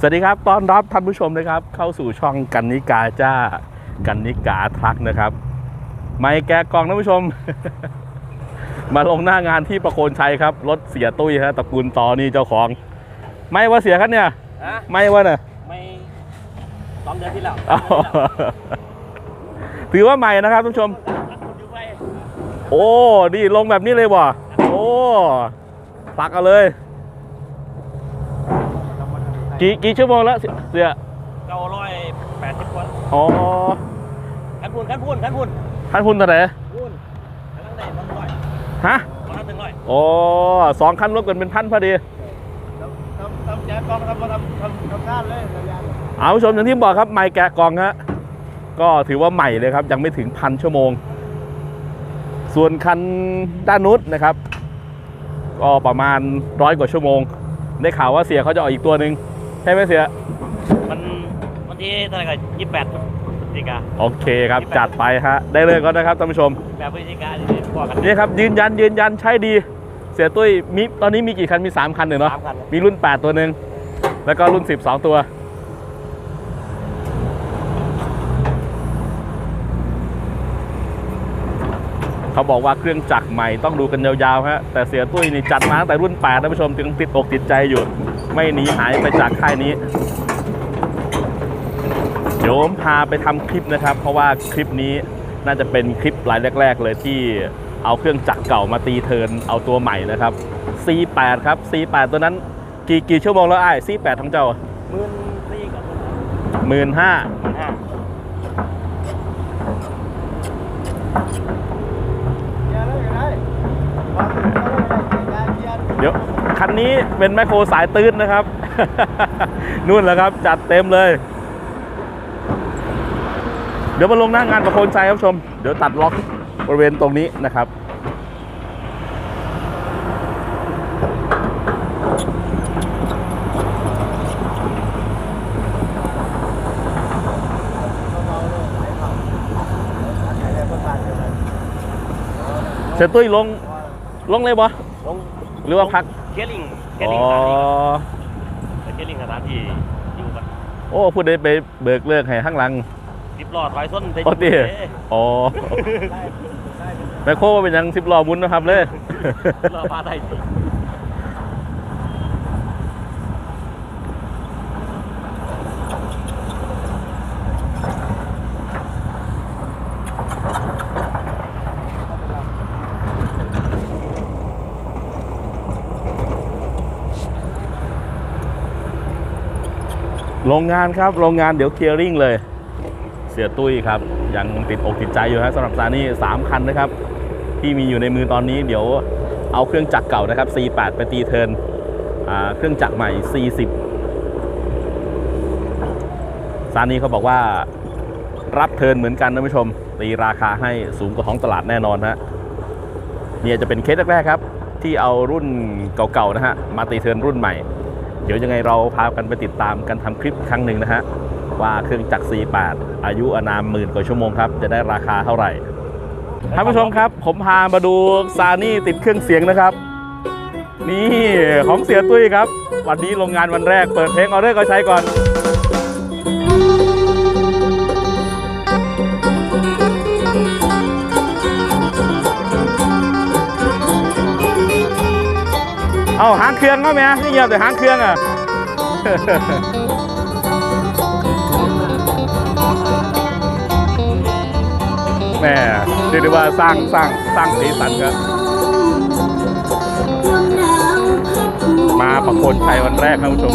สวัสดีครับ ต้อนรับท่านผู้ชมนะครับ เข้าสู่ช่องกันนิกาจ้า กันนิกาทรักนะครับ ไม่แกะกล่องท่านผู้ชม มาลงหน้างานที่ประโคนชัยครับ รถเสียตุ้ยฮะตระกูลต่อนี่เจ้าของ ไม่ว่าเสียครับเนี่ย ฮะไม่ว่าน่ะไม่สองเดือนที่แล้วอ้าวถือว่าใหม่นะครับท่านผู้ชม โอ้ดีลงแบบนี้เลยว่ะโอ้ปักเอาเลย กี่กี่ชั่วโมงแล้วเสียเสียเก้าร้อยแปดสิบคนอ๋อขันพูนขันพูนขันพูนท่านคุณตัวไหนพูนกำลังได้พันร้อยฮะกำลังเป็นร้อยโอ้สองคันรวมกันเป็นพันพอดีทำทำแจ๊กองทำทำทำทำงานเลยระยะเอาผู้ชมอย่างที่บอกครับใหม่แกะกล่องฮะก็ถือว่าใหม่เลยครับ ยังไม่ถึงพันชั่วโมง ส่วนคันด้านนู้นนะครับ ก็ประมาณร้อยกว่าชั่วโมง ได้ข่าวว่าเสียเขาจะออกอีกตัวหนึ่ง ใช่ไหมเสีย มันวันที่เท่าไหร่กันยี่สิบแปดพฤศจิกาโอเคครับ จัดไปฮะ ได้เลยก็นะครับท่านผู้ชม แบบพฤศจิกาที่บอกกันนี่ครับ ยืนยันยืนยันใช้ดี เสียตุ้ยมีตอนนี้มีกี่คันมี 3 คันหนึ่งเนาะ สามคันมีรุ่น 8 ตัวหนึ่งแล้วก็รุ่น10 2ตัว เขาบอกว่าเครื่องจักรใหม่ต้องดูกันยาวๆฮะแต่เสียตุ้ยนี่จัดมาตั้งแต่รุ่น8ท่านผู้ชมถึงติดอกติดใจอยู่ ไม่หนีหายไปจากค่ายนี้ เดี๋ยวผมพาไปทำคลิปนะครับ เพราะว่าคลิปนี้น่าจะเป็นคลิปรายแรก ๆ เลยที่เอาเครื่องจักรเก่ามาตีเทินเอาตัวใหม่นะครับ C8 ครับ C8 ตัวนั้นกี่กี่ชั่วโมงแล้วไอ้ C8 ทั้งเจ้าหมื่นสี่กับหมื่นห้าหมื่นห้าเดี๋ยว คันนี้เป็นแมคโครสายตื้นนะครับ นู่นแหละครับ จัดเต็มเลย เดี๋ยวมาลงหน้างงานประโคนชัยครับชม เดี๋ยวตัดล็อกบริเวณตรงนี้นะครับเสร็จตุ้ยลงลงเลยบ่ลงหรือว่าพัก เคลิงเคอ๋ลิองสถานที่เคลิงสถานที่อยู่กันโอ้พูดได้ไปเบิกเลิกให้ข้างหลังสิบล้อถอยส้นไปโอ้ตีอ๋อแมคโครเป็นหยังสิบล้อหมุนนะครับเลยล้อพาได้ โรงงานครับ โรงงานเดี๋ยวเคลียร์ริ่งเลย เสียตุ้ยครับ ยังติดอกติดใจอยู่ครับสำหรับซานี่สามคันนะครับ ที่มีอยู่ในมือตอนนี้เดี๋ยวเอาเครื่องจักรเก่านะครับ C8 ไปตีเทิร์นเครื่องจักรใหม่ C10 ซานี่เขาบอกว่ารับเทิร์นเหมือนกันนะผู้ชม ตีราคาให้สูงกว่าท้องตลาดแน่นอนฮะเนี่ยจะเป็นเคสแรกๆครับ ที่เอารุ่นเก่าๆนะฮะมาตีเทิร์นรุ่นใหม่ เดี๋ยวยังไงเราพากันไปติดตามกันทำคลิปครั้งหนึ่งนะฮะ ว่าเครื่องจักร C8 อายุอนามหมื่นกว่าชั่วโมงครับ จะได้ราคาเท่าไหร่ท่านผู้ชมครับ ผมพามาดูซานี่ติดเครื่องเสียงนะครับ นี่ของเสียตุ้ยครับ วันนี้โรงงานวันแรกเปิดเพลงเอาเรื่องเอาใช้ก่อน เอาหางเครื่องก็ไหมนี่เงียบแต่หางเครื่องอะแหม่เรียกได้ว่าสร้างสร้างสร้างสีสันครับ มาประโคนชัยวันแรกครับผู้ชม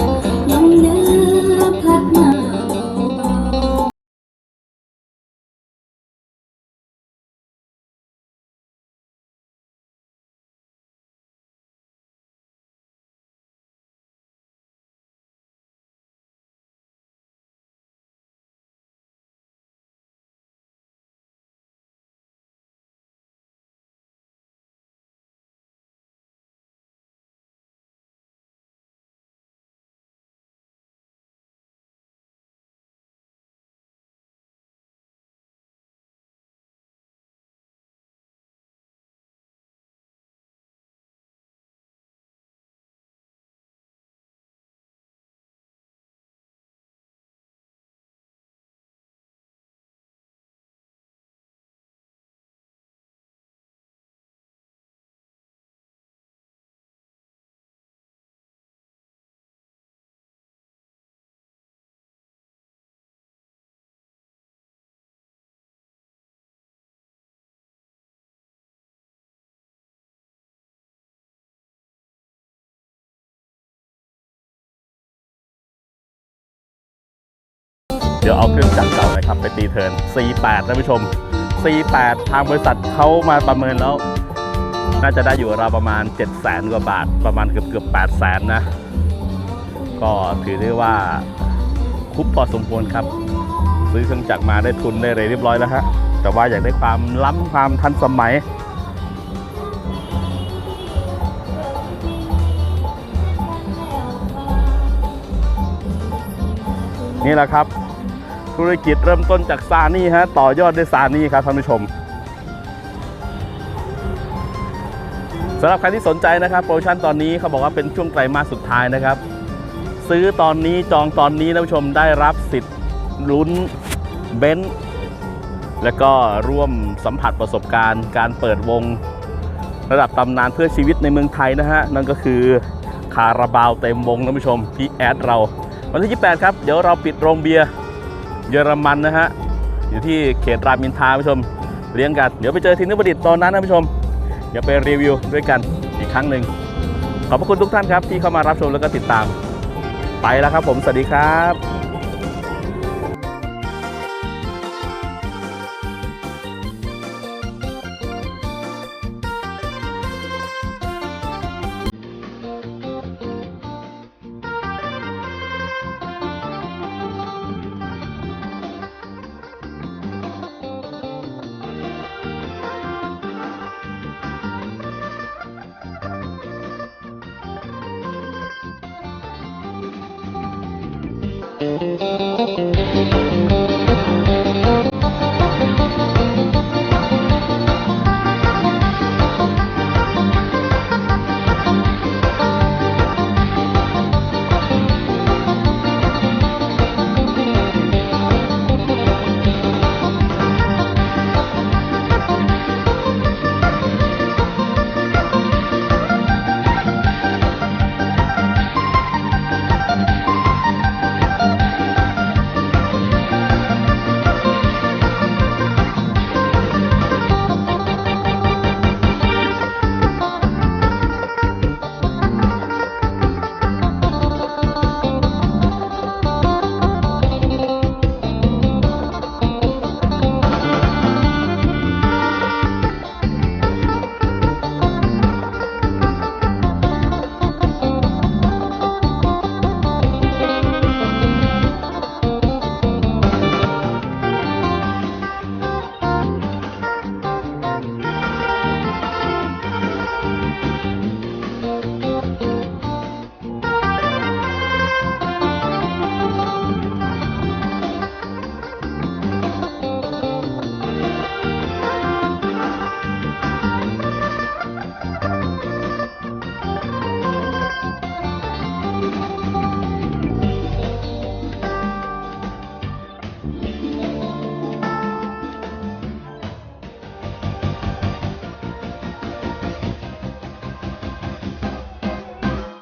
เดี๋ยวเอาเครื่องจักรเก่านะครับไปตีเทิร์น48ท่านผู้ชม48ทางบริษัทเขามาประเมินแล้ว น่าจะได้อยู่ราวประมาณ 7 0 0 0 0 0กว่าบาท ประมาณเกือบเกือบ8 0 0 0 0 0นะ ก็ถือได้ว่าคุ้มพอสมควรครับ ซื้อเครื่องจักรมาได้ทุนได้เลยเรียบร้อยแล้วฮะแต่ว่าอยากได้ความล้ำความทันสมัยนี่แหละครับ ธุรกิจเริ่มต้นจากซานี่ฮะต่อยอดด้วยซานี่ครับท่านผู้ชมสำหรับใครที่สนใจนะครับโปรโมชั่นตอนนี้เขาบอกว่าเป็นช่วงไตรมาสสุดท้ายนะครับ ซื้อตอนนี้จองตอนนี้ท่านผู้ชมได้รับสิทธิ์ลุ้นเบนซ์แล้วก็ร่วมสัมผัสประสบการณ์ การเปิดวง ระดับตำนานเพื่อชีวิตในเมืองไทยนะฮะนั่นก็คือคาราบาวเต็มวงท่านผู้ชมพี่แอดเราวันที่ 28 ครับ เดี๋ยวเราปิดโรงเบียร์ เยอรมันนะฮะ อยู่ที่เขตรามอินทราผู้ชม เลี้ยงกัน เดี๋ยวไปเจอทีมนิประดิษฐ์ตอนนั้นนะผู้ชม เดี๋ยวไปรีวิวด้วยกันอีกครั้งหนึ่ง ขอบพระคุณทุกท่านครับที่เข้ามารับชมแล้วก็ติดตาม ไปแล้วครับผม สวัสดีครับ